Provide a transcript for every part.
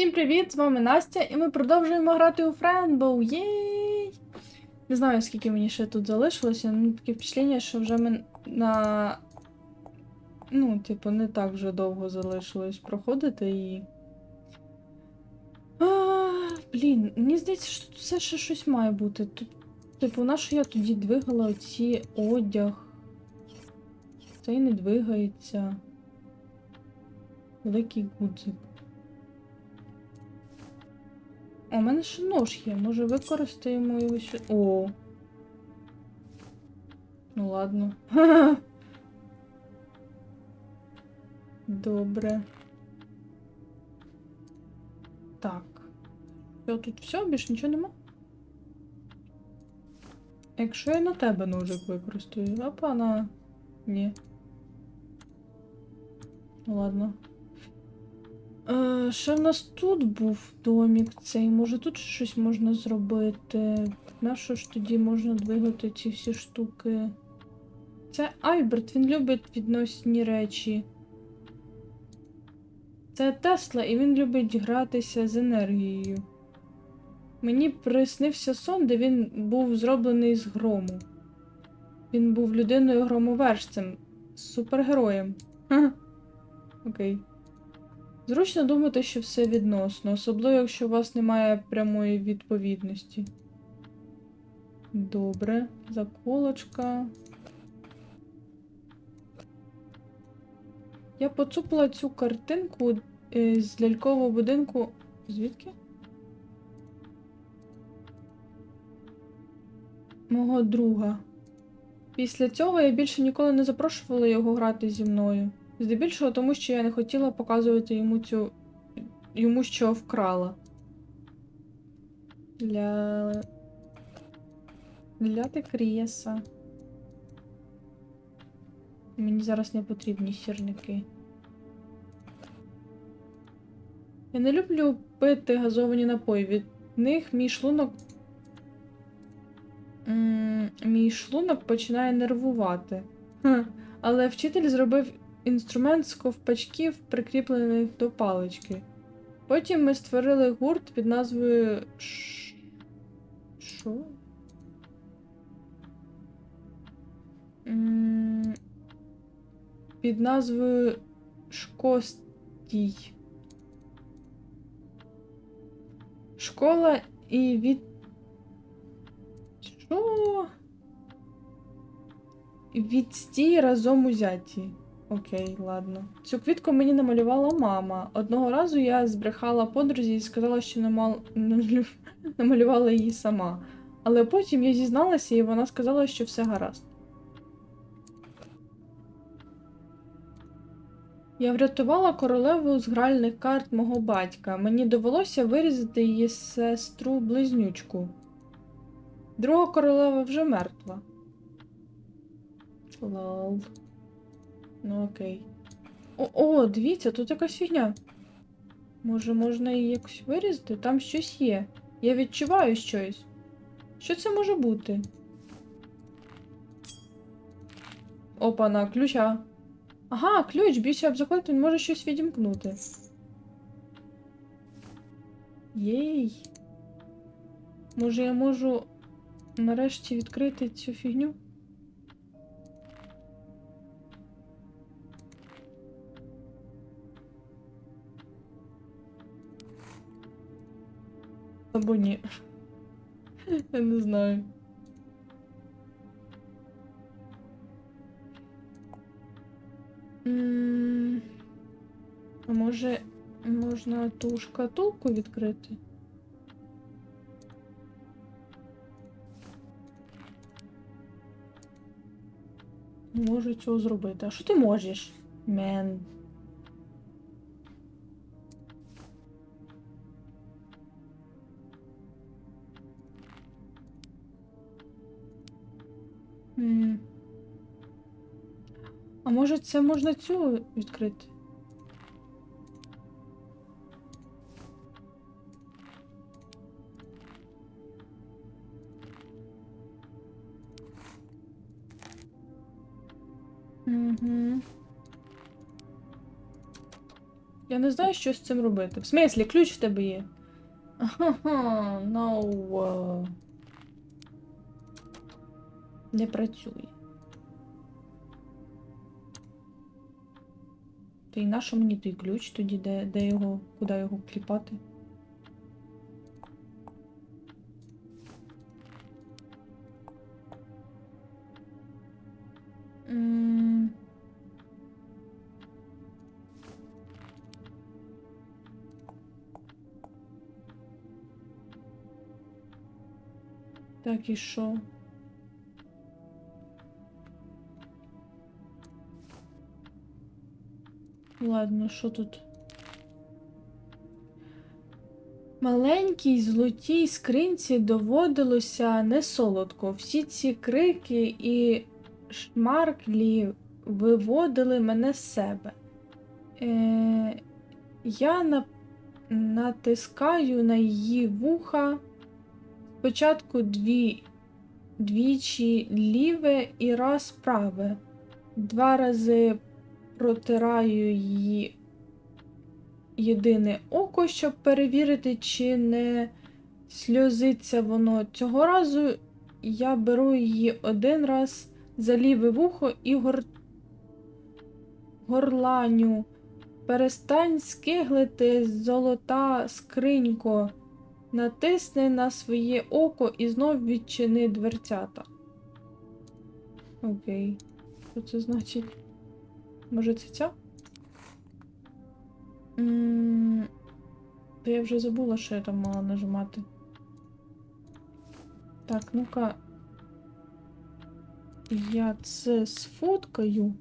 Всім привіт! З вами Настя, і ми продовжуємо грати у Френбоу. Єй! Не знаю, скільки мені ще тут залишилося, ну таке впечатлення, що вже ми на. Ну, типу, не так вже довго залишилось проходити і. А, блін, мені здається, що тут все ще щось має бути. Тут, типу, на що я тоді двигала оці одяг? Цей не двигається. Великий гудзик. О, у мене ще нож є. Може використаємо його ще. О. Ну ладно. Добре. Так. Що тут все? Більше нічого нема? Якщо я на тебе ножик використаю, опа, на. Ні. Ну ладно. Е, ще в нас тут був домік цей. Може тут щось можна зробити. На що ж тоді можна двигати ці всі штуки? Це Альберт, він любить відносні речі. Це Тесла, і він любить гратися з енергією. Мені приснився сон, де він був зроблений з грому. Він був людиною громовержцем, супергероєм. Ха. Окей. Зручно думати, що все відносно, особливо, якщо у вас немає прямої відповідності. Добре, заколочка. Я поцупила цю картинку е, з лялькового будинку. Звідки? Мого друга. Після цього я більше ніколи не запрошувала його грати зі мною. Здебільшого тому, що я не хотіла показувати йому цю. йому що вкрала. Ля. Ляти кріса. Мені зараз не потрібні сірники. Я не люблю пити газовані напої. Від них мій шлунок. Мій шлунок починає нервувати. Ха. Але вчитель зробив інструмент з ковпачків, прикріплених до палички. Потім ми створили гурт під назвою. Що? Під назвою Шкостій. Школа і від. Що? Відстій разом узяті. Окей, ладно. Цю квітку мені намалювала мама. Одного разу я збрехала подрузі і сказала, що намал... намалювала її сама. Але потім я зізналася, і вона сказала, що все гаразд. Я врятувала королеву з гральних карт мого батька. Мені довелося вирізати її сестру близнючку. Друга королева вже мертва. Лол. Ну окей. О, о, дивіться, тут якась фігня. Може, можна її якось вирізати? Там щось є. Я відчуваю щось. Що це може бути? Опа, на ключа. Ага, ключ, бійся об заклад, він може щось відімкнути. Єй. Може, я можу нарешті відкрити цю фігню? Або ні. Я не знаю. А може можна ту шкатулку відкрити? Не Можу цього зробити. А що ти можеш? Мен. А може це можна цю відкрити? Я не знаю, що з цим робити. В смислі, ключ в тебе є. Ага, no. Не працює. Та й нащо мені той ключ тоді, де, де його, куди його кліпати? Так, і що? Ладно, що тут? Маленькій золотій скринці доводилося не солодко. Всі ці крики і шмарклі виводили мене з себе. Е, я на, натискаю на її вуха. Спочатку дві, двічі ліве і раз праве. Два рази протираю її єдине око, щоб перевірити, чи не сльозиться воно. Цього разу я беру її один раз за ліве вухо і гор... горланю. Перестань скиглити, золота скринько. Натисни на своє око і знов відчини дверцята. Окей. Що це значить? Може це ця? Та я вже забула, що я там мала нажимати. Так, ну-ка. Я це сфоткаю.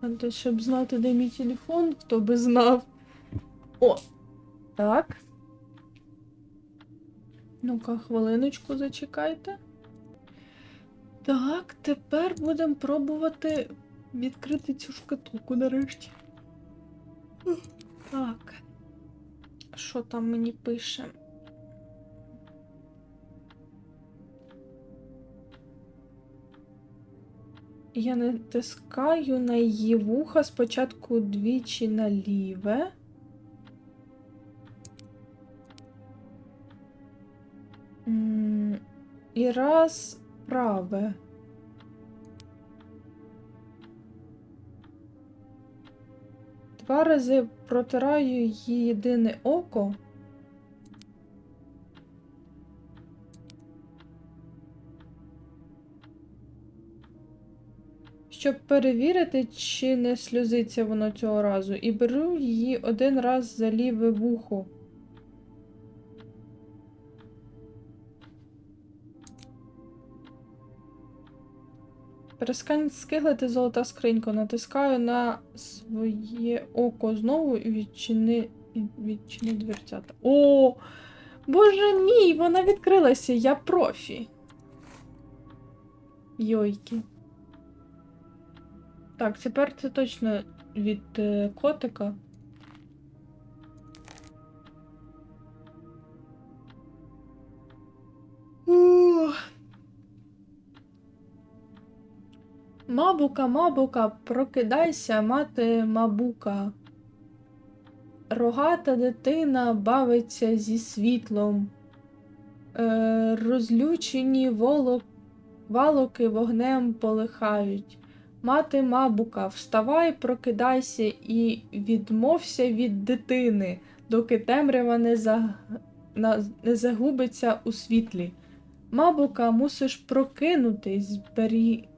А щоб знати, де мій телефон, хто би знав. О! Так. Ну-ка, хвилиночку зачекайте. Так, тепер будемо пробувати відкрити цю шкатулку нарешті. Так. Що там мені пише? Я натискаю на її вуха спочатку двічі на ліве. І раз праве. Два рази протираю її єдине око. Щоб перевірити, чи не сльозиться воно цього разу, і беру її один раз за ліве вухо. Перескань скиглити золота скринько. Натискаю на своє око знову і відчини, відчини дверцята. О! Боже мій, вона відкрилася, я профі. Йойки. Так, тепер це точно від е, котика. Ух. Мабука, мабука, прокидайся, мати мабука. Рогата дитина бавиться зі світлом. Е, розлючені волок, валоки вогнем полихають. Мати мабука, вставай, прокидайся і відмовся від дитини, доки темрява не, за... не загубиться у світлі. Мабука, мусиш прокинутись, збері...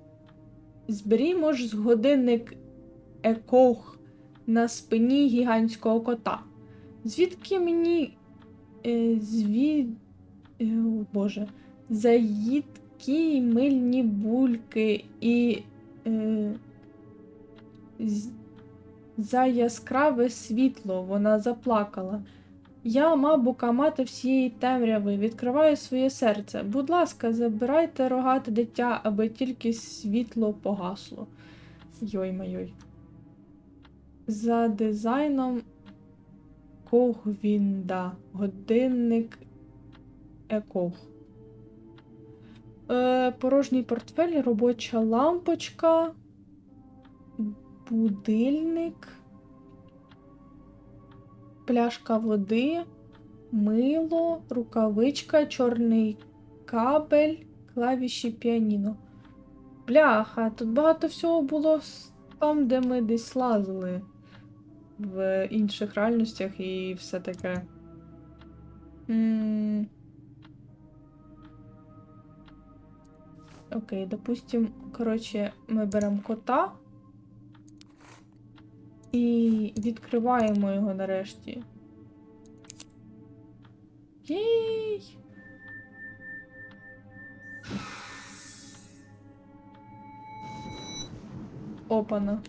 Зберімо ж годинник екох на спині гігантського кота. Звідки мені е, звід... е, о, Боже, заїдкі мильні бульки і е, з- за яскраве світло вона заплакала. Я, мабука, мати всієї темряви, відкриваю своє серце. Будь ласка, забирайте рогате дитя, аби тільки світло погасло. Йой-майой. За дизайном Когвінда. Годинник Екох. Е, порожній портфель, робоча лампочка, будильник. Пляшка води, мило, рукавичка, чорний кабель, клавіші піаніно. Бляха, тут багато всього було там, де ми десь лазили в інших реальностях і все таке. М. Окей, допустим, коротше, ми беремо кота і відкриваємо його нарешті. Єй! Опана.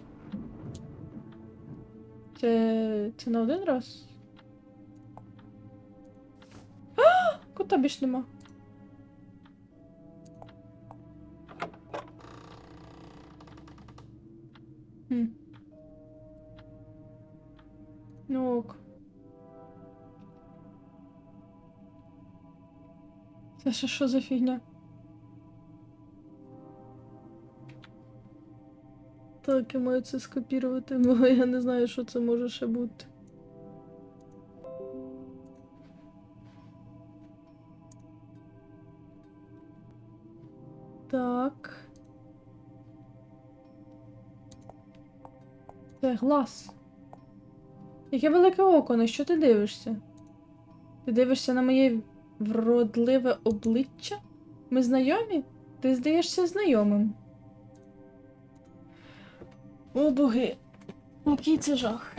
Це. це на один раз? А! Кота більш нема. Хм. Ок. Це ще що за фігня? Так, я маю це скопірувати, бо я не знаю, що це може ще бути. Так. Це глаз. Яке велике око, на що ти дивишся? Ти дивишся на моє вродливе обличчя? Ми знайомі? Ти здаєшся знайомим. О боги, який це жах.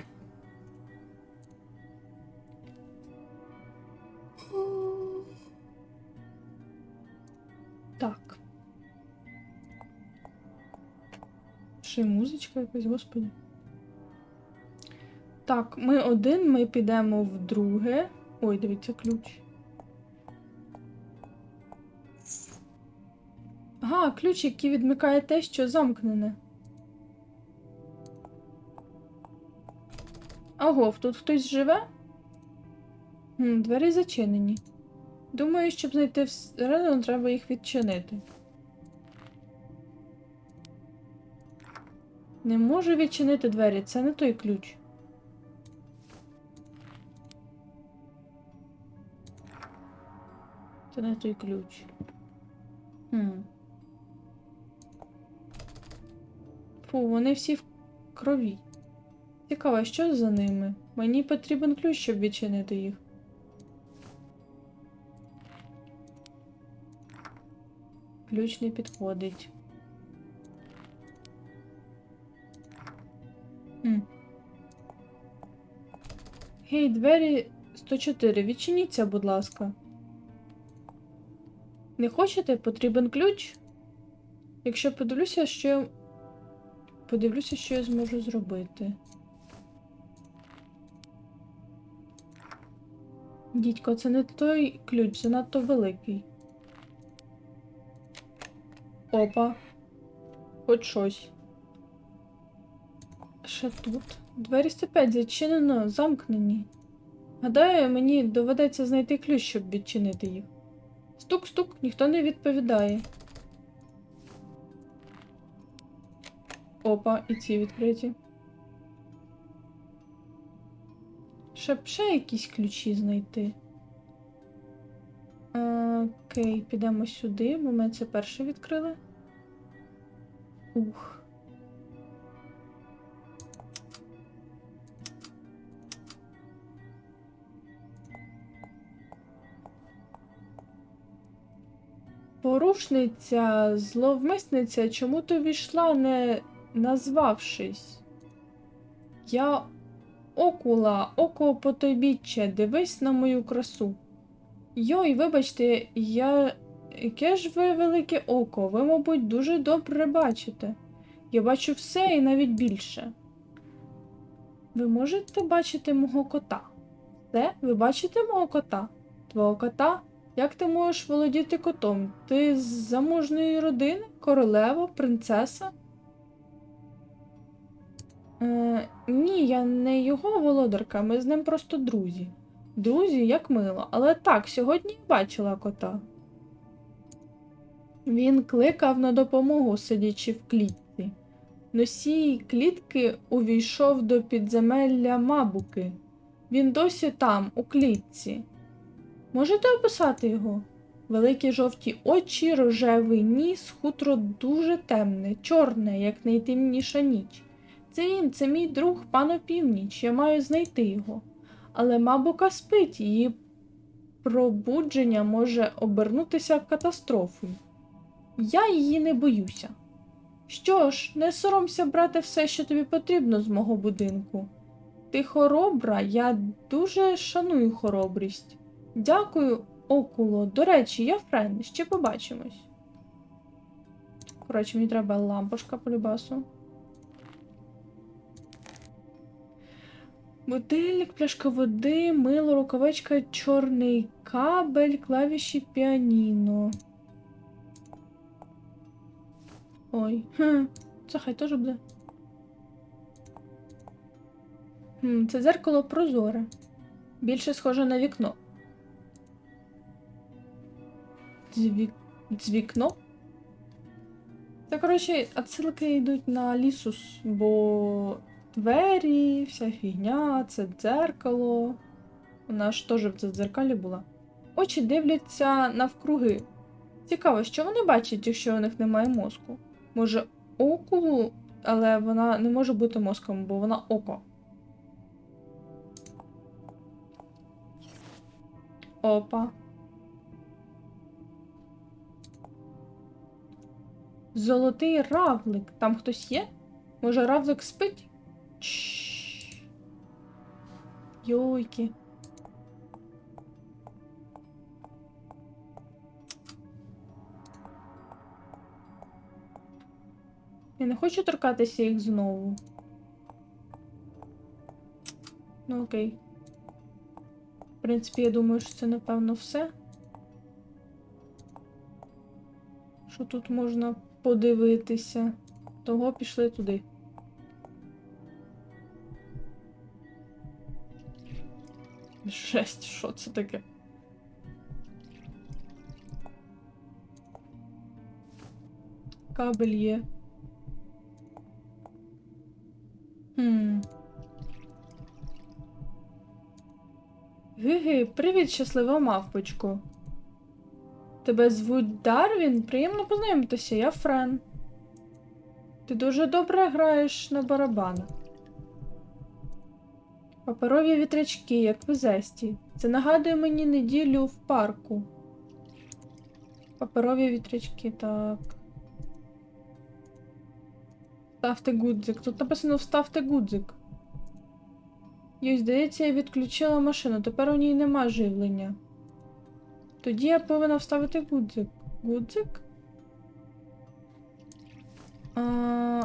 Так. Ще й музичка якась, господи. Так, ми один, ми підемо в друге. Ой, дивіться, ключ. Ага, ключ, який відмикає те, що замкнене. Агов, тут хтось живе? Хм, двері зачинені. Думаю, щоб знайти всередину, треба їх відчинити. Не можу відчинити двері, це не той ключ. Це не той ключ. Хм. Фу, вони всі в крові. Цікаво, що за ними? Мені потрібен ключ, щоб відчинити їх. Ключ не підходить. Хм. Гей, двері 104. Відчиніться, будь ласка. Не хочете? Потрібен ключ? Якщо подивлюся, що я. Подивлюся, що я зможу зробити. Дідько, це не той ключ, занадто великий. Опа. Хоч щось. Ще тут. Двері 105 зачинено, замкнені. Гадаю, мені доведеться знайти ключ, щоб відчинити їх. Стук-стук, ніхто не відповідає. Опа, і ці відкриті. Щоб ще якісь ключі знайти. Окей, підемо сюди, бо ми це перше відкрили. Ух. Порушниця, зловмисниця, чому ти війшла, не назвавшись? Я окула, око потойбіччя, дивись на мою красу. Йой, вибачте, я. Яке ж ви велике око, ви, мабуть, дуже добре бачите. Я бачу все і навіть більше. Ви можете бачити мого кота? Це? Ви бачите мого кота? Твого кота? Як ти можеш володіти котом? Ти з заможної родини? Королева, принцеса? Е, ні, я не його володарка, ми з ним просто друзі. Друзі, як мило, але так, сьогодні бачила кота. Він кликав на допомогу, сидячи в клітці. Носій клітки увійшов до підземелля мабуки. Він досі там, у клітці. Можете описати його? Великі жовті очі, рожевий ніс, хутро дуже темне, чорне, як найтемніша ніч. Це він, це мій друг пан Опівніч, я маю знайти його. Але мабука спить, її пробудження може обернутися катастрофою. Я її не боюся. Що ж, не соромся брати все, що тобі потрібно з мого будинку. Ти хоробра, я дуже шаную хоробрість. Дякую, Окуло. До речі, я Френ, ще побачимось. Коротше, мені треба лампочка по любасу. Будильник, пляшка води, мило, рукавичка, чорний кабель, клавіші піаніно. Ой, хм, це хай теж буде. Хм, це дзеркало прозоре. Більше схоже на вікно. Дзвік... Дзвікно? Це, коротше, отсилки йдуть на лісус, бо двері, вся фігня, це дзеркало. Вона ж теж в це дзеркалі була. Очі дивляться навкруги. Цікаво, що вони бачать, якщо у них немає мозку? Може, окулу, але вона не може бути мозком, бо вона око. Опа. Золотий равлик. Там хтось є? Може, равлик спить? Чш. Йойки. Я не хочу торкатися їх знову. Ну окей. В принципі, я думаю, що це напевно все. Що тут можна подивитися? Того пішли туди. Жесть, що це таке? Кабель є. Хм. Гиги, привіт, щаслива мавпочко. Тебе звуть Дарвін? Приємно познайомитися, я Френ. Ти дуже добре граєш на барабанах. Паперові вітрячки, як в Зесті. Це нагадує мені неділю в парку. Паперові вітрячки, так. Вставте гудзик. Тут написано вставте гудзик. Йой, здається, я відключила машину, тепер у ній нема живлення. Тоді я повинна вставити гудзик. Гудзик? А...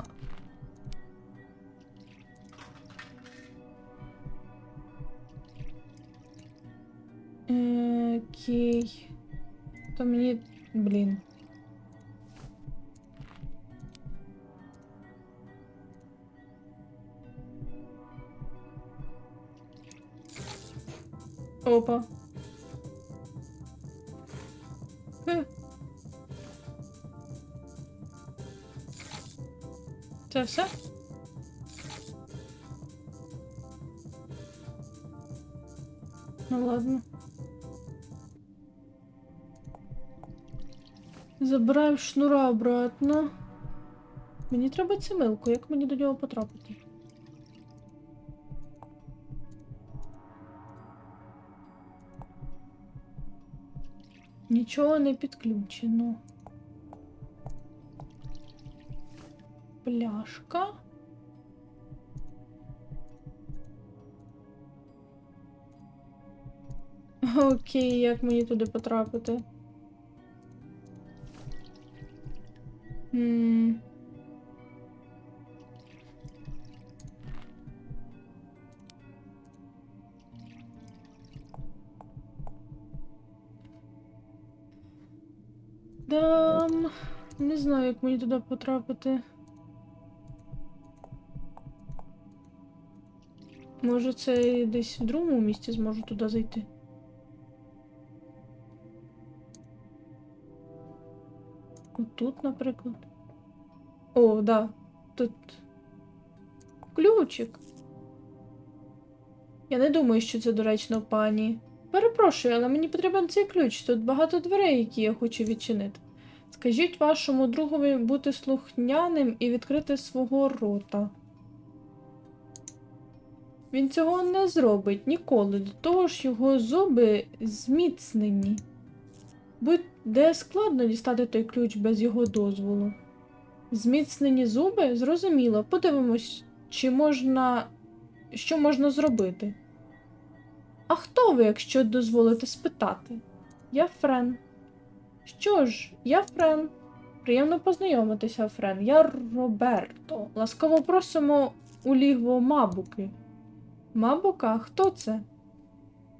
Окей. То мені. Блін. Опа. Це все? Ну ладно. Забираємо шнура обратно. Мені треба цимилку, як мені до нього потрапити? Нічого не підключено. Пляшка. Окей, як мені туди потрапити? Дам. Не знаю, як мені туди потрапити. Може, це десь в другому місці зможу туди зайти. Тут, наприклад. О, да. Тут ключик. Я не думаю, що це доречно, пані. Перепрошую, але мені потрібен цей ключ. Тут багато дверей, які я хочу відчинити. Скажіть вашому другові бути слухняним і відкрити свого рота. Він цього не зробить ніколи, до того ж його зуби зміцнені. Буде складно дістати той ключ без його дозволу. Зміцнені зуби? Зрозуміло. Подивимось, чи можна. що можна зробити. А хто ви, якщо дозволите спитати? Я Френ. Що ж, я Френ. Приємно познайомитися, Френ. Я Роберто. Ласкаво просимо у лігво Мабуки. Мабука? Хто це?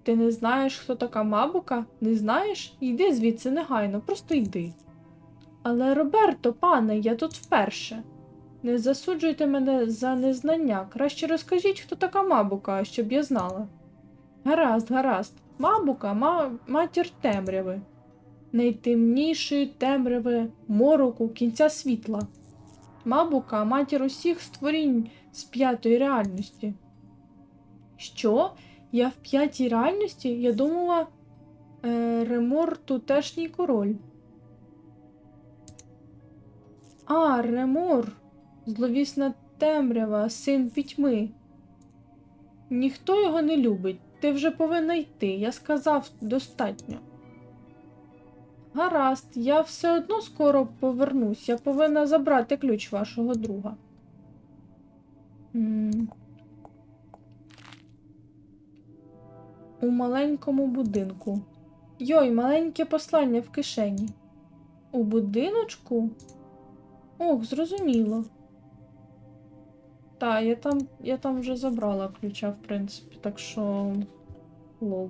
Ти не знаєш, хто така Мабука? Не знаєш? Йди звідси негайно, просто йди. Але Роберто, пане, я тут вперше. Не засуджуйте мене за незнання. Краще розкажіть, хто така Мабука, щоб я знала. Гаразд, гаразд. Мабука, ма... матір темряви. Найтемнішої темряви, мороку, кінця світла. Мабука, матір усіх створінь з п'ятої реальності. Що? Я в п'ятій реальності? Я думала, е, Ремор тутешній король. А, Ремор, зловісна темрява, син пітьми. Ніхто його не любить. Ти вже повинна йти. Я сказав достатньо. Гаразд, я все одно скоро повернусь. Я повинна забрати ключ вашого друга. М. У маленькому будинку. Йой, маленьке послання в кишені. У будиночку? Ох, зрозуміло. Та, я там, я там вже забрала ключа, в принципі, так що. Лол.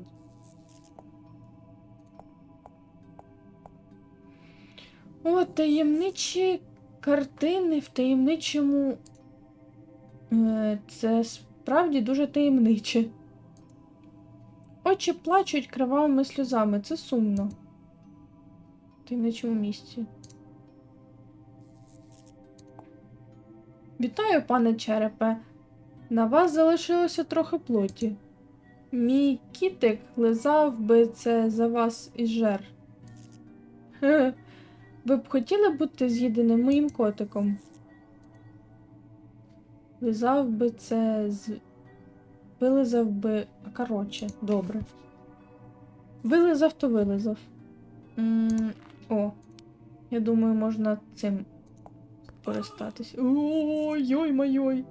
О, таємничі картини в таємничому. Е, Це справді дуже таємниче. Очі плачуть кривавими сльозами. Це сумно. Таємничому місці. Вітаю, пане черепе. На вас залишилося трохи плоті. Мій кітик лизав би це за вас і жер. Хе. Ви б хотіли бути з'їденим моїм котиком? Лизав би це з. Вилизав би. Коротше, добре. Вилизав, то вилизав. м О, я думаю, можна цим користатись. Ой-ой майой.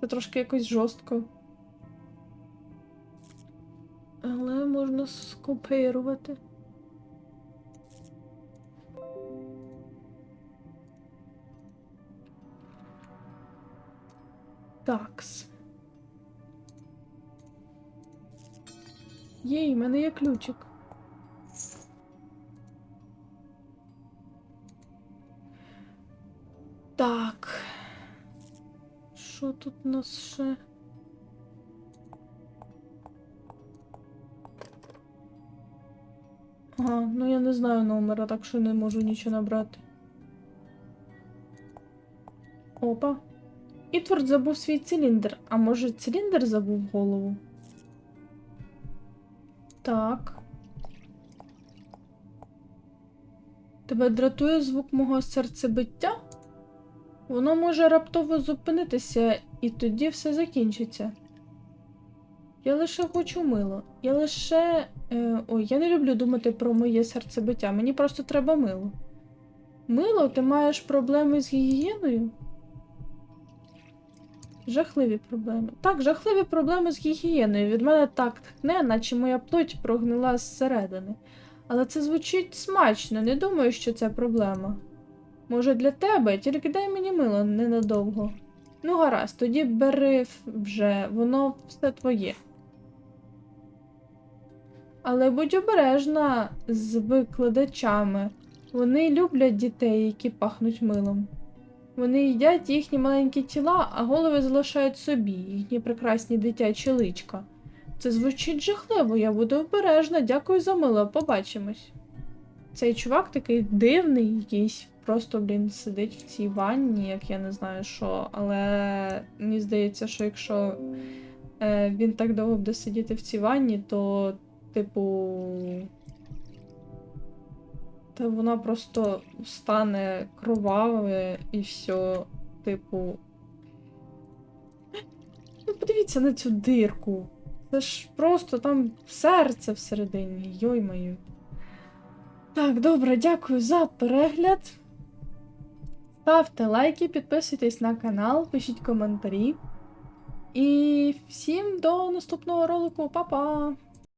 Це трошки якось жорстко. Але можна скопірувати. Такс. Єй, в мене є ключик. Так. Що тут у нас ще? Ага, ну я не знаю номера, так що не можу нічого набрати. Опа. Ітворд забув свій циліндр, а може циліндр забув голову? Так. Тебе дратує звук мого серцебиття? Воно може раптово зупинитися, і тоді все закінчиться. Я лише хочу мило. Я лише. Е, ой, я не люблю думати про моє серцебиття. Мені просто треба мило. Мило, ти маєш проблеми з гігієною? Жахливі проблеми. Так, жахливі проблеми з гігієною. Від мене так тхне, наче моя плоть прогнила зсередини. Але це звучить смачно, не думаю, що це проблема. Може, для тебе, тільки дай мені мило ненадовго. Ну, гаразд, тоді бери вже, воно все твоє. Але будь обережна з викладачами. Вони люблять дітей, які пахнуть милом. Вони їдять їхні маленькі тіла, а голови залишають собі, їхні прекрасні дитячі личка. Це звучить жахливо, я буду обережна, дякую за мило, побачимось. Цей чувак такий дивний, якийсь просто, блін, сидить в цій ванні, як я не знаю що, але мені здається, що якщо е, він так довго буде сидіти в цій ванні, то, типу. Та вона просто стане кроваве і все, типу. Ну, подивіться на цю дирку. Це ж просто там серце всередині, йой-маю. Так, добре, дякую за перегляд. Ставте лайки, підписуйтесь на канал, пишіть коментарі. І всім до наступного ролику. Па-па!